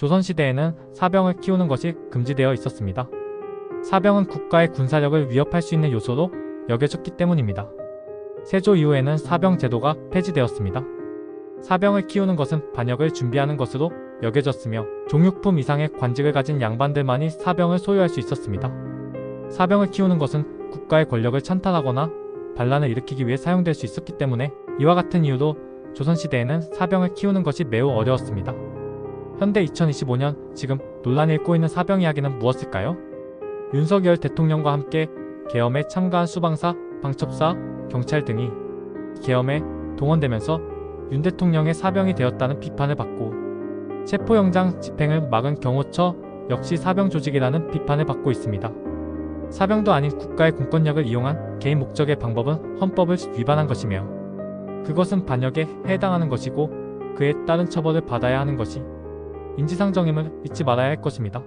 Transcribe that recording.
조선시대에는 사병을 키우는 것이 금지되어 있었습니다. 사병은 국가의 군사력을 위협할 수 있는 요소로 여겨졌기 때문입니다. 세조 이후에는 사병 제도가 폐지되었습니다. 사병을 키우는 것은 반역을 준비하는 것으로 여겨졌으며 종육품 이상의 관직을 가진 양반들만이 사병을 소유할 수 있었습니다. 사병을 키우는 것은 국가의 권력을 찬탈하거나 반란을 일으키기 위해 사용될 수 있었기 때문에 이와 같은 이유로 조선시대에는 사병을 키우는 것이 매우 어려웠습니다. 현대 2025년 지금 논란이 일고 있는 사병 이야기는 무엇일까요? 윤석열 대통령과 함께 계엄에 참가한 수방사, 방첩사, 경찰 등이 계엄에 동원되면서 윤 대통령의 사병이 되었다는 비판을 받고 체포영장 집행을 막은 경호처 역시 사병 조직이라는 비판을 받고 있습니다. 사병도 아닌 국가의 공권력을 이용한 개인 목적의 방법은 헌법을 위반한 것이며 그것은 반역에 해당하는 것이고 그에 따른 처벌을 받아야 하는 것이 인지상정임을 잊지 말아야 할 것입니다.